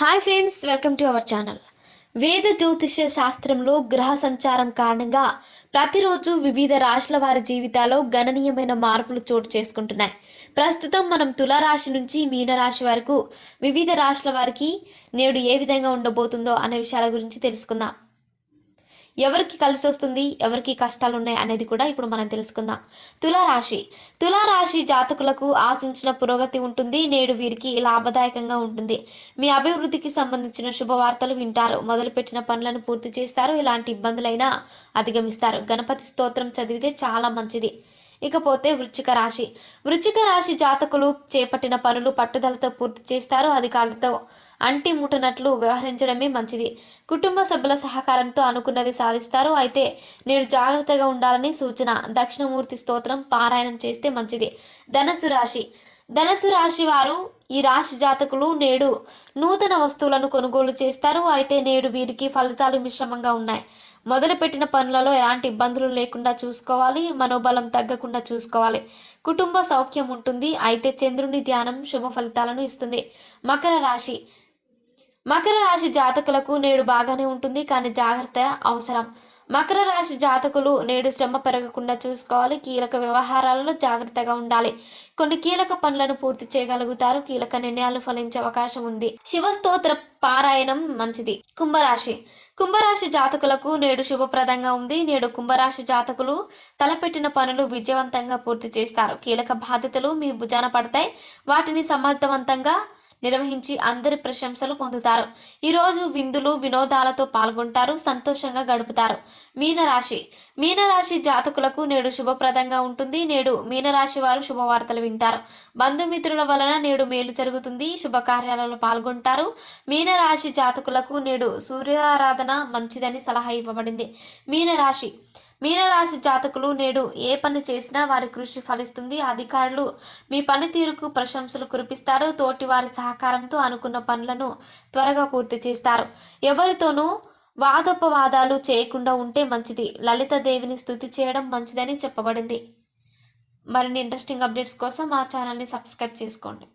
Hi friends welcome to our channel వేద జ్యోతిష శాస్త్రంలో గ్రహ సంచారం కారణంగా ప్రతిరోజు వివిధ రాశుల వారి జీవితాల్లో గణనీయమైన మార్పులు చోటు చేసుకుంటున్నాయి. ప్రస్తుతం మనం తులారాశి నుంచి మీనరాశి వరకు వివిధ రాశుల వారికి నేడు ఏ విధంగా ఉండబోతుందో అనే విషయాల గురించి తెలుసుకుందాం. ఎవరికి కలిసి వస్తుంది ఎవరికి కష్టాలు ఉన్నాయి అనేది కూడా ఇప్పుడు మనం తెలుసుకుందాం. తులారాశి. తులారాశి జాతకులకు ఆశించిన పురోగతి ఉంటుంది నేడు వీరికి లాభదాయకంగా ఉంటుంది. మీ అభివృద్ధికి సంబంధించిన శుభవార్తలు వింటారు. మొదలుపెట్టిన పనులను పూర్తి చేస్తారు. ఇలాంటి ఇబ్బందులైనా అధిగమిస్తారు. గణపతి స్తోత్రం చదివితే చాలా మంచిది. ఇకపోతే వృచ్చిక రాశి. వృచ్చిక రాశి జాతకులు చేపట్టిన పనులు పట్టుదలతో పూర్తి చేస్తారు. అధికారులతో అంటి ముట్టనట్లు వ్యవహరించడమే మంచిది. కుటుంబ సభ్యుల సహకారంతో అనుకున్నది సాధిస్తారు. అయితే నేడు జాగ్రత్తగా ఉండాలని సూచన. దక్షిణమూర్తి స్తోత్రం పారాయణం చేస్తే మంచిది. ధనస్సు రాశి. ధనసు రాశి వారు ఈ రాశి జాతకులు నేడు నూతన వస్తువులను కొనుగోలు చేస్తారు. అయితే నేడు వీరికి ఫలితాలు మిశ్రమంగా ఉన్నాయి. మొదలుపెట్టిన పనులలో ఎలాంటి ఇబ్బందులు లేకుండా చూసుకోవాలి. మనోబలం తగ్గకుండా చూసుకోవాలి. కుటుంబ సౌఖ్యం ఉంటుంది. అయితే చంద్రుని ధ్యానం శుభ ఫలితాలను ఇస్తుంది. మకర రాశి. మకర రాశి జాతకులకు నేడు బాగానే ఉంటుంది. కానీ జాగ్రత్త అవసరం. మకర రాశి జాతకులు నేడు శ్రమ పెరగకుండా చూసుకోవాలి. కీలక వ్యవహారాలలో జాగ్రత్తగా ఉండాలి. కొన్ని కీలక పనులను పూర్తి చేయగలుగుతారు. కీలక నిర్ణయాలు ఫలించే అవకాశం ఉంది. శివస్తోత్ర పారాయణం మంచిది. కుంభరాశి. కుంభరాశి జాతకులకు నేడు శుభప్రదంగా ఉంది. నేడు కుంభరాశి జాతకులు తలపెట్టిన పనులు విజయవంతంగా పూర్తి చేస్తారు. కీలక బాధ్యతలు మీ భుజాన పడతాయి. వాటిని సమర్థవంతంగా నిర్వహించి అందరి ప్రశంసలు పొందుతారు. ఈరోజు విందులు వినోదాలతో పాల్గొంటారు సంతోషంగా గడుపుతారు. మీనరాశి. మీనరాశి జాతకులకు నేడు శుభప్రదంగా ఉంటుంది. నేడు మీనరాశి వారు శుభవార్తలు వింటారు. బంధుమిత్రుల వలన నేడు మేలు జరుగుతుంది. శుభకార్యాలలో పాల్గొంటారు. మీనరాశి జాతకులకు నేడు సూర్యారాధన మంచిదని సలహా ఇవ్వబడింది. మీనరాశి. మీనరాశి జాతకులు నేడు ఏ పని చేసినా వారి కృషి ఫలిస్తుంది. అధికారులు మీ పనితీరుకు ప్రశంసలు కురిపిస్తారు. తోటి వారి సహకారంతో అనుకున్న పనులను త్వరగా పూర్తి చేస్తారు. ఎవరితోనూ వాదోపవాదాలు చేయకుండా ఉంటే మంచిది. లలిత దేవిని స్థుతి చేయడం మంచిదని చెప్పబడింది. మరిన్ని ఇంట్రెస్టింగ్ అప్డేట్స్ కోసం మా ఛానల్ని సబ్స్క్రైబ్ చేసుకోండి.